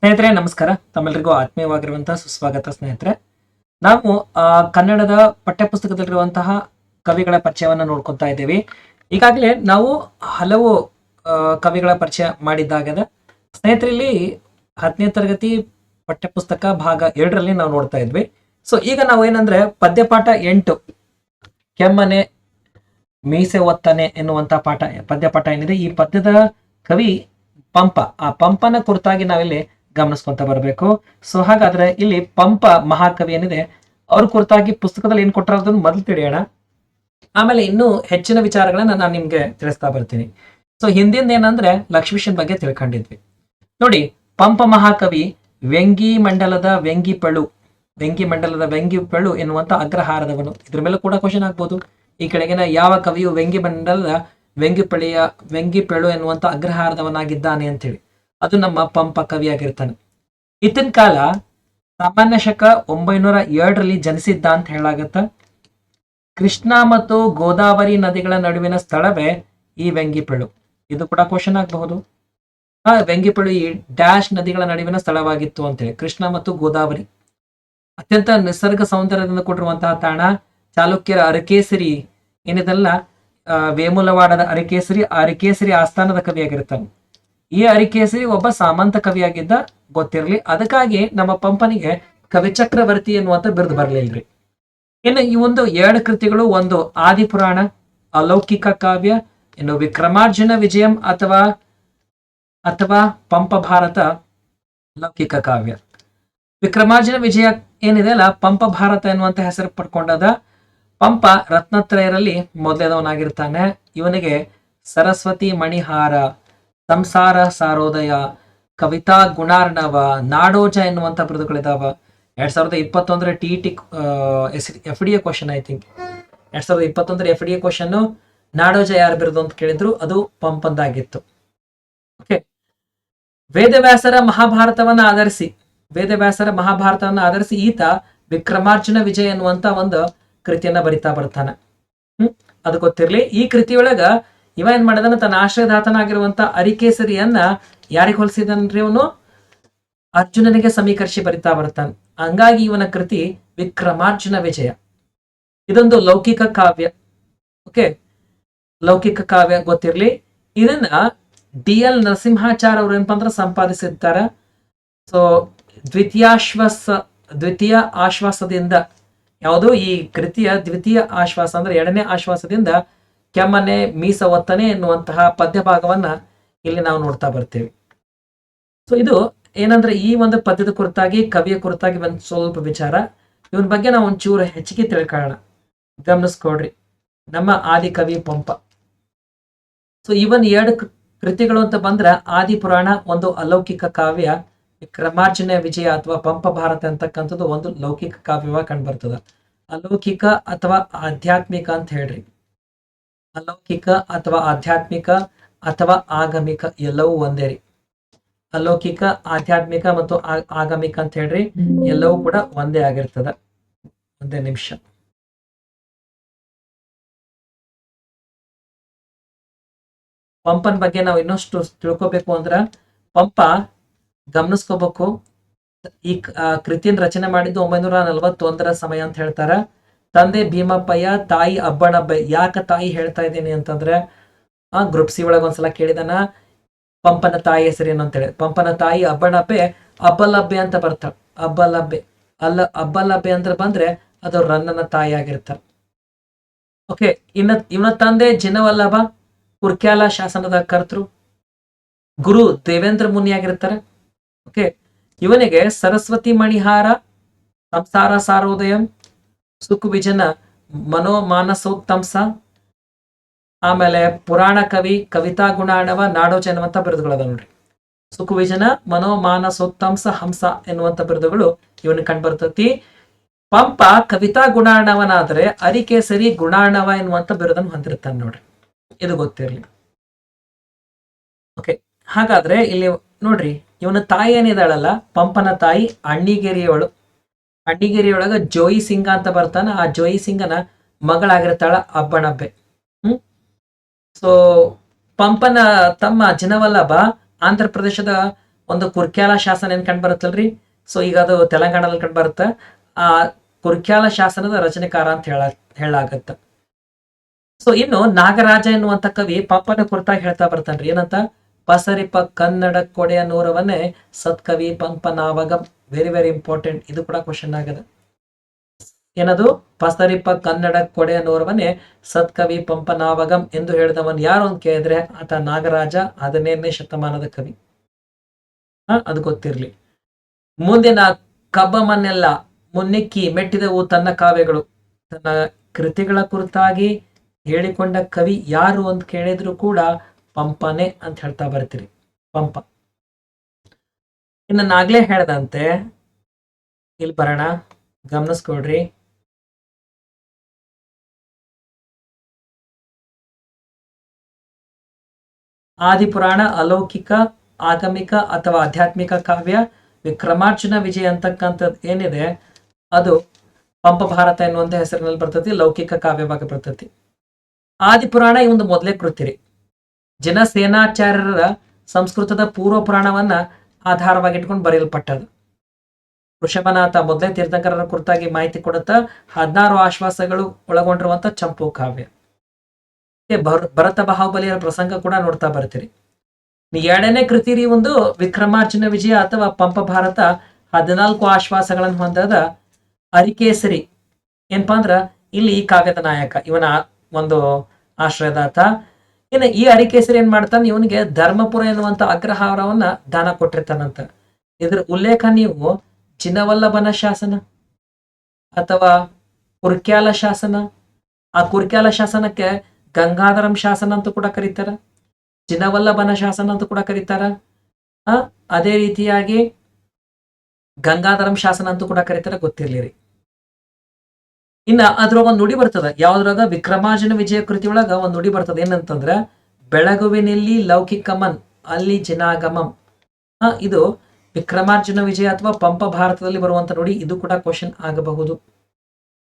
ಸ್ನೇಹಿತರೆ ನಮಸ್ಕಾರ. ತಮ್ಮೆಲ್ಲರಿಗೂ ಆತ್ಮೀಯವಾಗಿರುವಂತಹ ಸುಸ್ವಾಗತ ಸ್ನೇಹಿತರೆ. ನಾವು ಆ, ಕನ್ನಡದ ಪಠ್ಯಪುಸ್ತಕದಲ್ಲಿರುವಂತಹ ಕವಿಗಳ ಪರಿಚಯವನ್ನ ನೋಡ್ಕೊತಾ ಇದ್ದೇವೆ. ಈಗಾಗಲೇ ನಾವು ಹಲವು ಕವಿಗಳ ಪರಿಚಯ ಮಾಡಿದ್ದಾಗದ ಸ್ನೇಹಿತರಲ್ಲಿ ಹತ್ತನೇ ತರಗತಿ ಪಠ್ಯಪುಸ್ತಕ ಭಾಗ ಎರಡರಲ್ಲಿ ನಾವು ನೋಡ್ತಾ ಇದ್ವಿ. ಸೊ ಈಗ ನಾವು ಏನಂದ್ರೆ ಪದ್ಯಪಾಠ ಎಂಟು ಕೆಮ್ಮನೆ ಮೀಸೆ ಒತ್ತನೆ ಎನ್ನುವಂತಹ ಪಾಠ ಪದ್ಯಪಾಠ ಏನಿದೆ ಈ ಪದ್ಯದ ಕವಿ ಪಂಪ. ಆ ಪಂಪನ ಕುರಿತಾಗಿ ನಾವಿಲ್ಲಿ ಗಮನಿಸ್ಕೊಂತ ಬರಬೇಕು. ಸೊ ಹಾಗಾದ್ರೆ ಇಲ್ಲಿ ಪಂಪ ಮಹಾಕವಿ ಏನಿದೆ, ಅವ್ರ ಕುರಿತಾಗಿ ಪುಸ್ತಕದಲ್ಲಿ ಏನ್ ಕೊಟ್ಟರ ಮೊದಲು ತಿಳಿಯೋಣ. ಆಮೇಲೆ ಇನ್ನೂ ಹೆಚ್ಚಿನ ವಿಚಾರಗಳನ್ನ ನಾನು ನಿಮ್ಗೆ ತಿಳಿಸ್ತಾ ಬರ್ತೀನಿ. ಸೊ ಹಿಂದಿಂದ ಏನಂದ್ರೆ ಲಕ್ಷ್ಮೀಶನ್ ಬಗ್ಗೆ ತಿಳ್ಕೊಂಡಿದ್ವಿ. ನೋಡಿ, ಪಂಪ ಮಹಾಕವಿ ವ್ಯಂಗಿ ಮಂಡಲದ ವ್ಯಂಗಿ ಪಳು ವ್ಯಂಗಿ ಮಂಡಲದ ವ್ಯಂಗಿ ಪಳು ಎನ್ನುವಂತ ಅಗ್ರಹಾರದವನು. ಇದ್ರ ಮೇಲೆ ಕೂಡ ಕ್ವಶನ್ ಆಗ್ಬೋದು. ಈ ಕೆಳಗಿನ ಯಾವ ಕವಿಯು ವ್ಯಂಗಿ ಮಂಡಲದ ವ್ಯಂಗ್ಯಪಳಿಯ ವ್ಯಂಗ್ಯಪೆಳು ಎನ್ನುವಂತ ಅಗ್ರಹಾರದವನಾಗಿದ್ದಾನೆ ಅಂತೇಳಿ. ಅದು ನಮ್ಮ ಪಂಪ ಕವಿಯಾಗಿರ್ತಾನೆ. ಇತ್ತಿನ ಕಾಲ ಸಾಮಾನ್ಯ ಶಕ ಒಂಬೈನೂರ ಎರಡರಲ್ಲಿ ಜನಿಸಿದ್ದ ಅಂತ ಹೇಳಾಗತ್ತ ಕೃಷ್ಣ ಮತ್ತು ಗೋದಾವರಿ ನದಿಗಳ ನಡುವಿನ ಸ್ಥಳವೇ ಈ ವ್ಯಂಗ್ಯಪೆಳು ಇದು ಕೂಡ ಕ್ವಶನ್ ಆಗಬಹುದು. ಆ ವ್ಯಂಗ್ಯಪೆಳು ಈ ಡ್ಯಾಶ್ ನದಿಗಳ ನಡುವಿನ ಸ್ಥಳವಾಗಿತ್ತು ಅಂತೇಳಿ, ಕೃಷ್ಣ ಮತ್ತು ಗೋದಾವರಿ. ಅತ್ಯಂತ ನಿಸರ್ಗ ಸೌಂದರ್ಯದಿಂದ ಕೊಟ್ಟಿರುವಂತಹ ತಾಣ, ಚಾಲುಕ್ಯರ ಅರಕೇಸರಿ, ಏನಿದೆಲ್ಲ ವೇಮುಲವಾಡದ ಅರಕೇಸರಿ ಅರಕೇಸರಿ ಆಸ್ಥಾನದ ಕವಿಯಾಗಿರ್ತಾನೆ. ಈ ಅರಿಕೇಸರಿ ಒಬ್ಬ ಸಾಮಂತ ಕವಿಯಾಗಿದ್ದ ಗೊತ್ತಿರಲಿ. ಅದಕ್ಕಾಗಿ ನಮ್ಮ ಪಂಪನಿಗೆ ಕವಿಚಕ್ರವರ್ತಿ ಎನ್ನುವಂತ ಬಿರುದು ಬರ್ಲಿಲ್ರಿ. ಇನ್ನು ಈ ಒಂದು ಎರಡು ಕೃತಿಗಳು, ಒಂದು ಆದಿಪುರಾಣ ಅಲೌಕಿಕ ಕಾವ್ಯ, ಇನ್ನು ವಿಕ್ರಮಾರ್ಜುನ ವಿಜಯಂ ಅಥವಾ ಅಥವಾ ಪಂಪ ಭಾರತ ಲೌಕಿಕ ಕಾವ್ಯ. ವಿಕ್ರಮಾರ್ಜುನ ವಿಜಯ ಏನಿದೆ ಅಲ್ಲ, ಪಂಪ ಭಾರತ ಎನ್ನುವಂತ ಹೆಸರು ಪಡ್ಕೊಂಡದ ಪಂಪ ರತ್ನತ್ರಯರಲ್ಲಿ ಮೊದಲನೇದವನಾಗಿರ್ತಾನೆ ಇವನಿಗೆ ಸರಸ್ವತಿ ಮಣಿಹಾರ ಸಂಸಾರ ಸಾರೋದಯ, ಕವಿತಾ ಗುಣಾರ್ಣವ, ನಾಡೋಜ ಎನ್ನುವಂತ ಬಿರುದುಗಳಿದಾವ. ಎರಡ್ ಸಾವಿರದ ಇಪ್ಪತ್ತೊಂದರ T T F D A question I think ಎರಡ್ ಸಾವಿರದ ಇಪ್ಪತ್ತೊಂದರ F D A question Nadoja ಯಾರು ಬಿರುದು ಅಂತ ಕೇಳಿದ್ರು, ಅದು ಪಂಪಂದಾಗಿತ್ತು. ಓಕೆ ವೇದವ್ಯಾಸರ ಮಹಾಭಾರತವನ್ನ ಆಧರಿಸಿ, ವೇದವ್ಯಾಸರ ಮಹಾಭಾರತವನ್ನ ಆಧರಿಸಿ ಈತ ವಿಕ್ರಮಾರ್ಜುನ ವಿಜಯ ಎನ್ನುವಂತ ಒಂದು ಕೃತಿಯನ್ನ ಬರಿತಾ ಬರ್ತಾನೆ. ಹ್ಮ್, ಅದು ಗೊತ್ತಿರ್ಲಿ. ಈ ಕೃತಿಯೊಳಗ ಇವ ಏನ್ ಮಾಡಿದಾನ? ತನ್ನ ಆಶ್ರಯದಾತನಾಗಿರುವಂತ ಅರಿಕೇಸರಿಯನ್ನ ಯಾರಿಗೆ ಹೋಲಿಸಿದನ್ರಿ ಅವನು? ಅರ್ಜುನನಿಗೆ ಸಮೀಕರಿಸಿ ಬರಿತಾ ಬರ್ತಾನೆ ಹಂಗಾಗಿ ಇವನ ಕೃತಿ ವಿಕ್ರಮಾರ್ಜುನ ವಿಜಯ. ಇದೊಂದು ಲೌಕಿಕ ಕಾವ್ಯ. ಓಕೆ ಲೌಕಿಕ ಕಾವ್ಯ ಗೊತ್ತಿರ್ಲಿ. ಇದನ್ನ ಡಿ ಎಲ್ ನರಸಿಂಹಾಚಾರ್ ಅವ್ರು ಏನಪ್ಪಾ ಅಂದ್ರೆ ಸಂಪಾದಿಸಿರ್ತಾರ. ಸೊ ದ್ವಿತೀಯಾಶ್ವಾಸ, ದ್ವಿತೀಯ ಆಶ್ವಾಸದಿಂದ, ಯಾವುದು ಈ ಕೃತಿಯ ದ್ವಿತೀಯ ಆಶ್ವಾಸ ಅಂದ್ರೆ ಎರಡನೇ ಆಶ್ವಾಸದಿಂದ ಕೆಮ್ಮನೆ, ಮೀಸ ಒತ್ತನೆ ಎನ್ನುವಂತಹ ಪದ್ಯ ಭಾಗವನ್ನ ಇಲ್ಲಿ ನಾವು ನೋಡ್ತಾ ಬರ್ತೇವೆ. ಸೊ ಇದು ಏನಂದ್ರೆ ಈ ಒಂದು ಪದ್ಯದ ಕುರಿತಾಗಿ, ಕವಿಯ ಕುರಿತಾಗಿ ಒಂದು ಸ್ವಲ್ಪ ವಿಚಾರ. ಇವನ್ ಬಗ್ಗೆ ನಾವು ಒಂಚೂರು ಹೆಚ್ಚಿಗೆ ತಿಳ್ಕೊಳ್ಳೋಣ. ಗಮನಿಸ್ಕೊಡ್ರಿ ನಮ್ಮ ಆದಿ ಕವಿ ಪಂಪ. ಸೊ ಇವನ್ ಎರಡು ಕೃತಿಗಳು ಅಂತ ಬಂದ್ರ ಆದಿ ಪುರಾಣ, ಒಂದು ಅಲೌಕಿಕ ಕಾವ್ಯ, ಕ್ರಮಾರ್ಜನೆ ವಿಜಯ ಅಥವಾ ಪಂಪ ಭಾರತ ಅಂತಕ್ಕಂಥದ್ದು ಒಂದು ಲೌಕಿಕ ಕಾವ್ಯವಾಗಿ ಕಂಡುಬರ್ತದ. ಅಲೌಕಿಕ ಅಥವಾ ಆಧ್ಯಾತ್ಮಿಕ ಅಂತ ಹೇಳ್ರಿ. ಅಲೌಕಿಕ ಅಥವಾ ಆಧ್ಯಾತ್ಮಿಕ ಅಥವಾ ಆಗಮಿಕ ಎಲ್ಲವೂ ಒಂದೇ ರೀ. ಅಲೌಕಿಕ, ಆಧ್ಯಾತ್ಮಿಕ ಮತ್ತು ಆಗಮಿಕ ಅಂತ ಹೇಳ್ರಿ, ಎಲ್ಲವೂ ಕೂಡ ಒಂದೇ ಆಗಿರ್ತದ. ಒಂದೇ ನಿಮಿಷ. ಪಂಪನ್ ಬಗ್ಗೆ ನಾವು ಇನ್ನಷ್ಟು ತಿಳ್ಕೊಬೇಕು ಅಂದ್ರ, ಪಂಪ ಗಮನಿಸ್ಕೋಬೇಕು. ಈ ಕೃತಿಯನ್ನು ರಚನೆ ಮಾಡಿದ್ದು ಒಂಬೈನೂರ ನಲವತ್ತೊಂದರ ಸಮಯ ಅಂತ ಹೇಳ್ತಾರ. ತಂದೆ ಭೀಮಪ್ಪಯ್ಯ, ತಾಯಿ ಅಬ್ಬಣಬ್ಬ ಯಾಕ ತಾಯಿ ಹೇಳ್ತಾ ಇದ್ದೀನಿ ಅಂತಂದ್ರೆ, ಆ ಗ್ರೂಪ್ ಸಿ ಒಳಗೆ ಒಂದ್ಸಲ ಕೇಳಿದನ, ಪಂಪನ ತಾಯಿ ಹೆಸರೇನು ಅಂತೇಳಿ. ಪಂಪನ ತಾಯಿ ಅಬ್ಬಣಬ್ಬೆ ಅಬ್ಬಲಬ್ಬೆ ಅಂತ ಬರ್ತಾಳ. ಅಬ್ಬಲಬ್ಬೆ ಅಲ್ಲ ಅಬ್ಬಲಬ್ಬೆ ಅಂತ ಬಂದ್ರೆ ಅದು ರನ್ನನ ತಾಯಿ ಆಗಿರ್ತಾರೆ ಓಕೆ, ಇನ್ನ, ಇವನ ತಂದೆ ಜಿನವಲ್ಲಭ ಕುರ್ಕ್ಯಾಲ ಶಾಸನದ ಕರ್ತೃ. ಗುರು ದೇವೇಂದ್ರ ಮುನಿ ಆಗಿರ್ತಾರೆ. ಓಕೆ, ಇವನಿಗೆ ಸರಸ್ವತಿ ಮಣಿಹಾರ, ಸಂಸಾರ ಸಾರೋದಯ ಸುಖವಿಜನ ಮನೋಮಾನಸೋತ್ತಂಸ. ಆಮೇಲೆ ಪುರಾಣ ಕವಿ, ಕವಿತಾ ಗುಣಾಣವ ನಾಡೋಜ ಎನ್ನುವಂತ ಬಿರುದುಗಳದ ನೋಡ್ರಿ. ಸುಖವಿಜನ ಮನೋಮಾನಸೋತ್ತಂಸ ಹಂಸ ಎನ್ನುವಂತ ಬಿರುದುಗಳು ಇವನ್ ಕಂಡ್ಬರ್ತತಿ ಪಂಪ ಕವಿತಾ ಗುಣಾಣವನಾದ್ರೆ ಅರಿಕೇಸರಿ ಗುಣಾಣವ ಎನ್ನುವಂತ ಬಿರುದನ್ನು ಹೊಂದಿರ್ತಾನೆ ನೋಡ್ರಿ. ಇದು ಗೊತ್ತಿರ್ಲಿ. ಓಕೆ ಹಾಗಾದ್ರೆ ಇಲ್ಲಿ ನೋಡ್ರಿ, ಇವನ ತಾಯಿ ಏನಿದಾಳಲ್ಲ ಪಂಪನ ತಾಯಿ ಅಣ್ಣಿಗೇರಿಯವಳು. ಅಣ್ಣಿಗೇರಿಯೊಳಗ ಜೋಯಿ ಸಿಂಗ ಅಂತ ಬರ್ತಾನ, ಆ ಜೋಯಿ ಸಿಂಗನ ಮಗಳಾಗಿರ್ತಾಳ ಅಬ್ಬಣಬ್ಬೆ ಹ್ಮ್? ಸೊ ಪಂಪನ ತಮ್ಮ ಜಿನವಲ್ಲಭ ಆಂಧ್ರ ಪ್ರದೇಶದ ಒಂದು ಕುರ್ಕ್ಯಾಲ ಶಾಸನ ಏನ್ ಕಂಡು ಬರುತ್ತಲ್ರಿ? ಸೊ ಈಗ ಅದು ತೆಲಂಗಾಣದಲ್ಲಿ ಕಂಡು ಬರುತ್ತೆ. ಆ ಕುರ್ಕ್ಯಾಲ ಶಾಸನದ ರಚನೆಕಾರ ಅಂತ ಹೇಳ ಹೇಳಾಗತ್ತ ಸೊ ಇನ್ನು ನಾಗರಾಜ ಎನ್ನುವಂತ ಕವಿ ಪಂಪನ ಕುರಿತಾಗಿ ಹೇಳ್ತಾ ಬರ್ತಾನ್ರಿ. ಏನಂತ? ಪಸರಿಪ ಕನ್ನಡ ಕೊಡೆಯ ನೂರವನ್ನೇ ಸತ್ಕವಿ ಪಂಪನಾವಗಂ ವೆರಿ ವೆರಿ ಇಂಪಾರ್ಟೆಂಟ್ ಇದು ಕೂಡ ಕ್ವಶನ್ ಆಗದ. ಏನದು? ಪಸರಿಪ ಕನ್ನಡ ಕೊಡೆ ಅನ್ನೋರ್ವನೇ ಸತ್ಕವಿ ಪಂಪನಾವಗಂ ಎಂದು ಹೇಳಿದವನು ಯಾರು ಅಂತ ಕೇಳಿದ್ರೆ ಆತ ನಾಗರಾಜ ಹದಿನೇಳನೇ ಶತಮಾನದ ಕವಿ. ಹ, ಅದು ಗೊತ್ತಿರ್ಲಿ. ಮುಂದಿನ ಕಬ್ಬಮನ್ನೆಲ್ಲ ಮುನ್ನಿಕ್ಕಿ ಮೆಟ್ಟಿದವು ತನ್ನ ಕಾವ್ಯಗಳು. ತನ್ನ ಕೃತಿಗಳ ಕುರಿತಾಗಿ ಹೇಳಿಕೊಂಡ ಕವಿ ಯಾರು ಅಂತ ಕೇಳಿದ್ರು ಕೂಡ ಪಂಪನೆ ಅಂತ ಹೇಳ್ತಾ ಬರ್ತೀರಿ. ಪಂಪ. ಇನ್ನು ನಾಗ್ಲೇ ಹೇಳ್ದಂತೆ, ಇಲ್ಲಿ ಬರೋಣ ಗಮನಿಸ್ಕೊಡ್ರಿ ಆದಿಪುರಾಣ ಅಲೌಕಿಕ, ಆಗಮಿಕ ಅಥವಾ ಆಧ್ಯಾತ್ಮಿಕ ಕಾವ್ಯ, ವಿಕ್ರಮಾರ್ಜುನ ವಿಜಯ ಅಂತಕ್ಕಂಥದ್ದು ಏನಿದೆ, ಅದು ಪಂಪ ಭಾರತ ಎನ್ನುವಂತ ಹೆಸರಿನಲ್ಲಿ ಬರ್ತತಿ, ಲೌಕಿಕ ಕಾವ್ಯವಾಗಿ ಬರ್ತತಿ. ಆದಿಪುರಾಣ ಈ ಒಂದು ಮೊದಲೇ ಕೃತಿರಿ. ಜನಸೇನಾಚಾರ್ಯರ ಜನ ಸೇನಾಚಾರ್ಯರ ಸಂಸ್ಕೃತದ ಪೂರ್ವ ಪುರಾಣವನ್ನ ಆಧಾರವಾಗಿ ಇಟ್ಕೊಂಡು ಬರೆಯಲ್ಪಟ್ಟದು ವೃಷಭನಾಥ ಮೊದಲೇ ತೀರ್ಥಂಕರರ ಕುರಿತಾಗಿ ಮಾಹಿತಿ ಕೊಡುತ್ತಾ ಹದಿನಾರು ಆಶ್ವಾಸಗಳು ಒಳಗೊಂಡಿರುವಂತ ಚಂಪು ಕಾವ್ಯ. ಭರ, ಭರತ ಬಾಹುಬಲಿಯರ ಪ್ರಸಂಗ ಕೂಡ ನೋಡ್ತಾ ಬರ್ತೀರಿ. ಎರಡನೇ ಕೃತಿ ರೀ ಒಂದು ವಿಕ್ರಮಾರ್ಜುನ ವಿಜಯ ಅಥವಾ ಪಂಪ ಭಾರತ ಹದಿನಾಲ್ಕು ಆಶ್ವಾಸಗಳನ್ನು ಹೊಂದದ ಅರಿಕೇಸರಿ ಏನಪ್ಪಾ ಅಂದ್ರ ಇಲ್ಲಿ ಈ ಕಾವ್ಯದ ನಾಯಕ, ಇವನ ಒಂದು ಆಶ್ರಯದಾತ ಇನ್ನು ಈ ಅರಿಕೇಸರಿ ಏನ್ ಮಾಡ್ತಾನೆ? ಇವನಿಗೆ ಧರ್ಮಪುರ ಎನ್ನುವಂತ ಅಗ್ರಹಾರವನ್ನ ದಾನ ಕೊಟ್ಟಿರ್ತಾನಂತ. ಇದ್ರ ಉಲ್ಲೇಖ ನೀವು ಚಿನ್ನವಲ್ಲಭನ ಶಾಸನ ಅಥವಾ ಕುರ್ಕ್ಯಾಲ ಶಾಸನ? ಆ ಕುರ್ಕ್ಯಾಲ ಶಾಸನಕ್ಕೆ ಗಂಗಾಧರಂ ಶಾಸನ ಅಂತ ಕೂಡ ಕರೀತಾರ. ಚಿನ್ನವಲ್ಲಭನ ಶಾಸನ ಅಂತ ಕೂಡ ಕರೀತಾರ. ಅದೇ ರೀತಿಯಾಗಿ ಗಂಗಾಧರಂ ಶಾಸನ ಅಂತ ಕೂಡ ಕರೀತಾರ, ಗೊತ್ತಿರ್ಲಿರಿ. ಇನ್ನ ಅದ್ರೊಳಗ ಒಂದ್ ನುಡಿ ಬರ್ತದ. ಯಾವ್ದ್ರಾಗ? ವಿಕ್ರಮಾರ್ಜುನ ವಿಜಯ ಕೃತಿ ಒಳಗ ಒಂದ್ ನುಡಿ ಬರ್ತದ. ಏನಂತಂದ್ರ, ಬೆಳಗುವಿನಲ್ಲಿ ಲೌಕಿಕಮನ್, ಅಲ್ಲಿ ಜನಾಗಮಂ. ಇದು ವಿಕ್ರಮಾರ್ಜುನ ವಿಜಯ ಅಥವಾ ಪಂಪ ಭಾರತದಲ್ಲಿ ಬರುವಂತ ನುಡಿ. ಇದು ಕೂಡ ಕ್ವಶನ್ ಆಗಬಹುದು.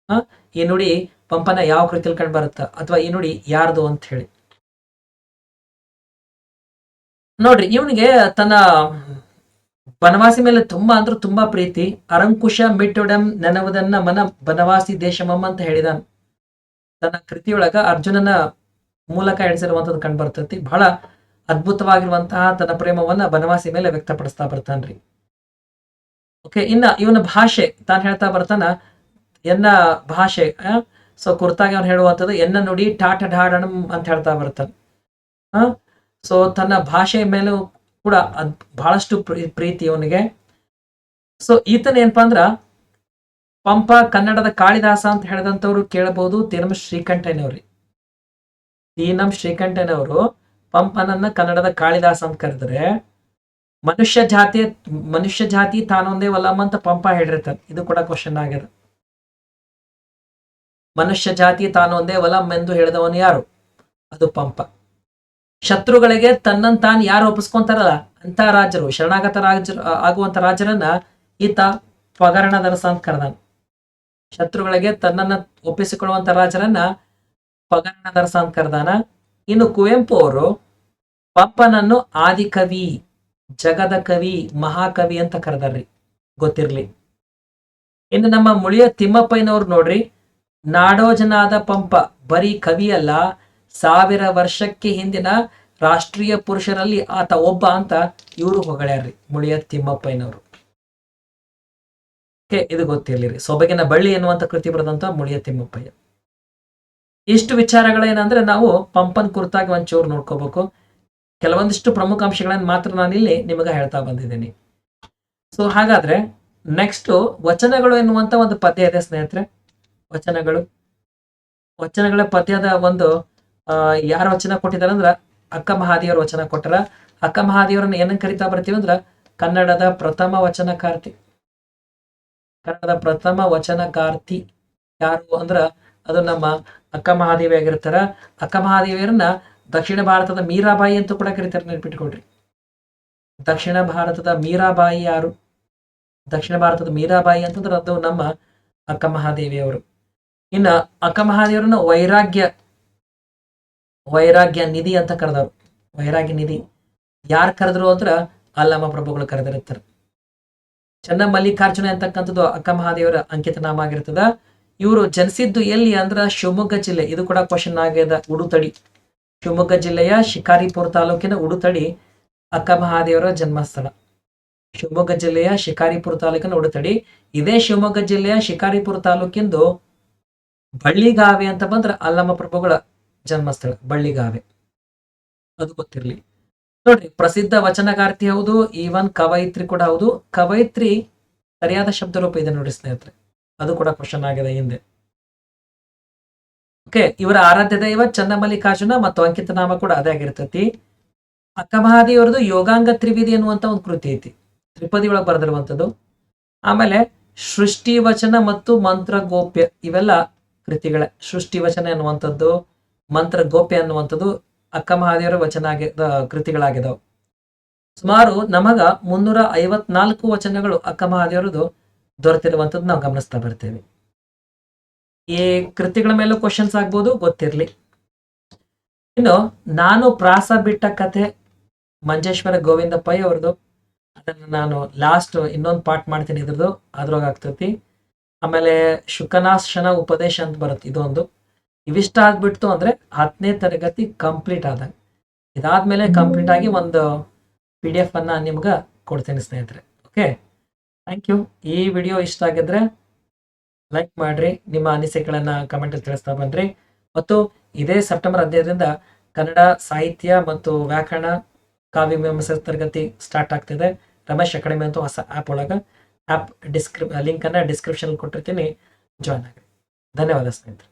ಹಾ, ಈ ನುಡಿ ಪಂಪನ ಯಾವ ಕೃತಿಯಲ್ಲಿ ಕಂಡು ಬರುತ್ತ? ಅಥವಾ ಈ ನುಡಿ ಯಾರ್ದು ಅಂತ ಹೇಳಿ. ನೋಡ್ರಿ, ಇವನಿಗೆ ತನ್ನ ಬನವಾಸಿ ಮೇಲೆ ತುಂಬಾ ಅಂದ್ರೆ ತುಂಬಾ ಪ್ರೀತಿ. ಅರಂಕುಶ ಮಿಟ್ಟೊಡಂ ನೆನವುದನ್ನ ಮನ ಬನವಾಸಿ ದೇಶಮಮ್ಮ ಅಂತ ಹೇಳಿದಾನ. ತನ್ನ ಕೃತಿಯೊಳಗ ಅರ್ಜುನನ ಮೂಲಕ ಎಣಿಸಿರುವಂತದ್ದು ಕಂಡು ಬರ್ತೈತಿ. ಬಹಳ ಅದ್ಭುತವಾಗಿರುವಂತಹ ತನ್ನ ಪ್ರೇಮವನ್ನ ಬನವಾಸಿ ಮೇಲೆ ವ್ಯಕ್ತಪಡಿಸ್ತಾ ಬರ್ತಾನ್ರಿ. ಓಕೆ ಇನ್ನ ಇವನ ಭಾಷೆ, ತಾನು ಹೇಳ್ತಾ ಬರ್ತಾನ, ಎನ್ನ ಭಾಷೆ ಸೊ ಕುರ್ತಾಗಿ ಅವ್ನು ಹೇಳುವಂಥದ್ದು ಎನ್ನ ನುಡಿ ಟಾಟ ಢಾಡಣಂ ಅಂತ ಹೇಳ್ತಾ ಬರ್ತಾನೆ. ಸೊ ತನ್ನ ಭಾಷೆ ಮೇಲೂ ಕೂಡ ಅದ್ ಬಹಳಷ್ಟು ಪ್ರೀ- ಪ್ರೀತಿ ಅವನಿಗೆ. ಸೊ ಈತನ ಏನಪ್ಪಾ ಅಂದ್ರ, ಪಂಪ ಕನ್ನಡದ ಕಾಳಿದಾಸ ಅಂತ ಹೇಳಿದಂಥವ್ರು ಕೇಳಬಹುದು ತೀನಂ ಶ್ರೀಕಂಠಯ್ಯನವ್ರಿ. ತೀನಂ ಶ್ರೀಕಂಠಯ್ಯನವರು ಪಂಪನನ್ನ ಕನ್ನಡದ ಕಾಳಿದಾಸ ಅಂತ ಕರೆದ್ರೆ ಮನುಷ್ಯ ಜಾತಿ ಮನುಷ್ಯ ಜಾತಿ ತಾನೊಂದೇ ವಲಂ ಅಂತ ಪಂಪ ಹೇಳಿರ್ತಾನೆ. ಇದು ಕೂಡ ಕ್ವಶನ್ ಆಗ್ಯದ. ಮನುಷ್ಯ ಜಾತಿ ತಾನೊಂದೇ ವಲಂ ಎಂದು ಹೇಳಿದವನು ಯಾರು? ಅದು ಪಂಪ. ಶತ್ರುಗಳಿಗೆ ತನ್ನನ್ನು ತಾನು ಯಾರು ಒಪ್ಪಿಸ್ಕೊಂತಾರಲ್ಲ ಅಂತ ರಾಜರು, ಶರಣಾಗತ ರಾಜರು ಆಗುವಂತ ರಾಜರನ್ನ ಈತ ಪಗರಣದರಸ ಅಂತ ಕರೆದಾನ. ಶತ್ರುಗಳಿಗೆ ತನ್ನನ್ನ ಒಪ್ಪಿಸಿಕೊಳ್ಳುವಂತ ರಾಜರನ್ನ ಪಗರಣದರಸ ಅಂತ ಕರೆದಾನ. ಇನ್ನು ಕುವೆಂಪು ಅವರು ಪಂಪನನ್ನು ಆದಿಕವಿ ಜಗದ ಕವಿ, ಮಹಾಕವಿ ಅಂತ ಕರೆದಾರ್ರಿ, ಗೊತ್ತಿರ್ಲಿ. ಇನ್ನು ನಮ್ಮ ಮುಳಿಯ ತಿಮ್ಮಪ್ಪಯ್ಯನವ್ರು ನೋಡ್ರಿ, ನಾಡೋಜನಾದ ಪಂಪ, ಬರೀ ಕವಿ ಅಲ್ಲ ಸಾವಿರ ವರ್ಷಕ್ಕೆ ಹಿಂದಿನ ರಾಷ್ಟ್ರೀಯ ಪುರುಷರಲ್ಲಿ ಆತ ಒಬ್ಬ ಅಂತ ಇವರು ಹೊಗಳ್ಯಾರ್ರಿ ಮುಳಿಯ ತಿಮ್ಮಪ್ಪಯ್ಯನವರು. ಇದು ಗೊತ್ತಿರ್ಲಿರಿ. ಸೊಬಗಿನ ಬಳ್ಳಿ ಎನ್ನುವಂತ ಕೃತಿ ಬರೆದಂತ ಮುಳಿಯ ತಿಮ್ಮಪ್ಪಯ್ಯ. ಇಷ್ಟು ವಿಚಾರಗಳೇನಂದ್ರೆ ನಾವು ಪಂಪನ್ ಕುರಿತಾಗಿ ಒಂಚೂರು ನೋಡ್ಕೋಬೇಕು. ಕೆಲವೊಂದಿಷ್ಟು ಪ್ರಮುಖ ಅಂಶಗಳನ್ನ ಮಾತ್ರ ನಾನಿಲ್ಲಿ ನಿಮಗೆ ಹೇಳ್ತಾ ಬಂದಿದ್ದೀನಿ. ಸೊ ಹಾಗಾದ್ರೆ ನೆಕ್ಸ್ಟ್ ವಚನಗಳು ಎನ್ನುವಂತ ಒಂದು ಪದ್ಯ ಇದೆ ಸ್ನೇಹಿತರೆ. ವಚನಗಳು. ವಚನಗಳ ಪದ್ಯದ ಒಂದು ಯಾರ ವಚನ ಕೊಟ್ಟಿದ್ದಾರೆ ಅಂದ್ರ ಅಕ್ಕ ಮಹಾದೇವರ ವಚನ ಕೊಟ್ಟರ ಅಕ್ಕ ಮಹಾದೇವರನ್ನ ಏನಂಗ್ ಕರಿತಾ ಬರ್ತೀವಿ ಅಂದ್ರ ಕನ್ನಡದ ಪ್ರಥಮ ವಚನಕಾರ್ತಿ ಕನ್ನಡದ ಪ್ರಥಮ ವಚನಕಾರ್ತಿ ಯಾರು ಅಂದ್ರ ಅದು ನಮ್ಮ ಅಕ್ಕ ಮಹಾದೇವಿ ಆಗಿರ್ತಾರ. ಅಕ್ಕ ಮಹಾದೇವಿಯರನ್ನ ದಕ್ಷಿಣ ಭಾರತದ ಮೀರಾಬಾಯಿ ಅಂತ ಕೂಡ ಕರಿತಾರೆ ನೆನ್ಪಿಟ್ಕೊಳ್ರಿ ದಕ್ಷಿಣ ಭಾರತದ ಮೀರಾಬಾಯಿ ಯಾರು? ದಕ್ಷಿಣ ಭಾರತದ ಮೀರಾಬಾಯಿ ಅಂತಂದ್ರೆ ಅದು ನಮ್ಮ ಅಕ್ಕ ಮಹಾದೇವಿ ಅವರು ಇನ್ನ ಅಕ್ಕ ಮಹಾದೇವರನ್ನ ವೈರಾಗ್ಯ ವೈರಾಗ್ಯ ನಿಧಿ ಅಂತ ಕರೆದವ್ರು. ವೈರಾಗ್ಯ ನಿಧಿ. ಯಾರು ಕರೆದ್ರು ಅಂದ್ರೆ ಅಲ್ಲಮ ಪ್ರಭುಗಳು ಕರೆದಿರುತ್ತಾರೆ. ಚೆನ್ನ ಮಲ್ಲಿಕಾರ್ಜುನ ಅಂತಕ್ಕಂಥದ್ದು ಅಕ್ಕ ಮಹಾದೇವರ ಅಂಕಿತ ನಾಮ ಆಗಿರ್ತದ. ಇವರು ಜನಿಸಿದ್ದು ಎಲ್ಲಿ ಅಂದ್ರ ಶಿವಮೊಗ್ಗ ಜಿಲ್ಲೆ. ಇದು ಕೂಡ ಕ್ವಶನ್ ಆಗ್ಯದ ಉಡುತಡಿ. ಶಿವಮೊಗ್ಗ ಜಿಲ್ಲೆಯ ಶಿಕಾರಿಪುರ ತಾಲೂಕಿನ ಉಡುತಡಿ ಅಕ್ಕ ಮಹಾದೇವರ ಜನ್ಮಸ್ಥಳ. ಶಿವಮೊಗ್ಗ ಜಿಲ್ಲೆಯ ಶಿಕಾರಿಪುರ ತಾಲೂಕಿನ ಉಡುತಡಿ. ಇದೇ ಶಿವಮೊಗ್ಗ ಜಿಲ್ಲೆಯ ಶಿಕಾರಿಪುರ ತಾಲೂಕಿಂದು ಬಳ್ಳಿಗಾವೆ ಅಂತ ಬಂದ್ರೆ ಅಲ್ಲಮ್ಮ ಪ್ರಭುಗಳ ಜನ್ಮಸ್ಥಳ, ಬಳ್ಳಿಗಾವೆ. ಅದು ಗೊತ್ತಿರಲಿ. ನೋಡ್ರಿ, ಪ್ರಸಿದ್ಧ ವಚನಗಾರ್ತಿ ಹೌದು ಈವನ್ ಕವಯಿತ್ರಿ ಕೂಡ ಹೌದು. ಕವಯಿತ್ರಿ ಸರಿಯಾದ ಶಬ್ದ ರೂಪ ಇದೆ ನೋಡಿ ಸ್ನೇಹಿತರೆ. ಅದು ಕೂಡ ಕ್ವಶನ್ ಆಗಿದೆ ಹಿಂದೆ. ಓಕೆ ಇವರ ಆರಾಧ್ಯ ದೈವ ಚನ್ನಮಲ್ಲಿಕಾರ್ಜುನ ಮತ್ತು ಅಂಕಿತ ನಾಮ ಕೂಡ ಅದೇ ಆಗಿರ್ತೈತಿ. ಅಕ್ಕಮಹಾದೇವರದು ಯೋಗಾಂಗ ತ್ರಿವಿಧಿ ಅನ್ನುವಂತ ಒಂದು ಕೃತಿ ಐತಿ. ತ್ರಿಪದಿ ಒಳಗೆ ಬರೆದಿರುವಂಥದ್ದು. ಆಮೇಲೆ ಸೃಷ್ಟಿ ವಚನ ಮತ್ತು ಮಂತ್ರ ಗೋಪ್ಯ ಇವೆಲ್ಲ ಕೃತಿಗಳ. ಸೃಷ್ಟಿ ವಚನ ಎನ್ನುವಂಥದ್ದು ಮಂತ್ರ ಗೋಪ್ಯ ಅನ್ನುವಂಥದ್ದು ಅಕ್ಕ ಮಹಾದೇವರ ವಚನ ಆಗಿದ ಕೃತಿಗಳಾಗಿದಾವೆ. ಸುಮಾರು ನಮಗ ಮುನ್ನೂರ ಐವತ್ನಾಲ್ಕು ವಚನಗಳು ಅಕ್ಕ ಮಹಾದೇವರದು ದೊರೆತಿರುವಂಥದ್ದು ನಾವು ಗಮನಿಸ್ತಾ ಬರ್ತೇವೆ. ಈ ಕೃತಿಗಳ ಮೇಲೂ ಕ್ವಶನ್ಸ್ ಆಗ್ಬೋದು, ಗೊತ್ತಿರಲಿ. ಇನ್ನು ನಾನು ಪ್ರಾಸ ಬಿಟ್ಟ ಕತೆ ಮಂಜೇಶ್ವರ ಗೋವಿಂದ ಪೈ ಅವ್ರದ್ದು. ಅದನ್ನು ನಾನು ಲಾಸ್ಟ್ ಇನ್ನೊಂದು ಪಾರ್ಟ್ ಮಾಡ್ತೀನಿ ಇದ್ರದ್ದು. ಅದ್ರೊಳಗೆ ಆಗ್ತೈತಿ. ಆಮೇಲೆ ಶುಕನಾಶನ ಉಪದೇಶ ಅಂತ ಬರುತ್ತೆ ಇದೊಂದು. ಇವಿಷ್ಟ ಆಗ್ಬಿಡ್ತು ಅಂದ್ರೆ ಹತ್ತನೇ ತರಗತಿ ಕಂಪ್ಲೀಟ್ ಆದಾಗ. ಇದಾದ್ಮೇಲೆ ಕಂಪ್ಲೀಟ್ ಆಗಿ ಒಂದು ಪಿ ಡಿ ಎಫ್ ಅನ್ನ ನಿಮ್ಗೆ ಕೊಡ್ತೀನಿ ಸ್ನೇಹಿತರೆ. ಓಕೆ ಥ್ಯಾಂಕ್ ಯು ಈ ವಿಡಿಯೋ ಇಷ್ಟ ಆಗಿದ್ರೆ ಲೈಕ್ ಮಾಡ್ರಿ ನಿಮ್ಮ ಅನಿಸಿಕೆಗಳನ್ನ ಕಮೆಂಟಲ್ಲಿ ತಿಳಿಸ್ತಾ ಬನ್ರಿ. ಮತ್ತು ಇದೇ ಸೆಪ್ಟೆಂಬರ್ ಹದಿನೈದರಿಂದ ಕನ್ನಡ ಸಾಹಿತ್ಯ ಮತ್ತು ವ್ಯಾಕರಣ ಕಾವ್ಯ ಮೀಮಾಂಸೆ ತರಗತಿ ಸ್ಟಾರ್ಟ್ ಆಗ್ತಿದೆ. ರಮೇಶ್ ಅಕಾಡೆಮಿ ಅಂತ ಹೊಸ ಆ್ಯಪ್ ಒಳಗೆ. ಆ್ಯಪ್ ಡಿಸ್ಕ್ರಿಪ್ ಲಿಂಕನ್ನು ಡಿಸ್ಕ್ರಿಪ್ಷನ್ ಕೊಟ್ಟಿರ್ತೀನಿ. ಜಾಯ್ನ್ ಆಗಿ ಧನ್ಯವಾದ ಸ್ನೇಹಿತರೆ.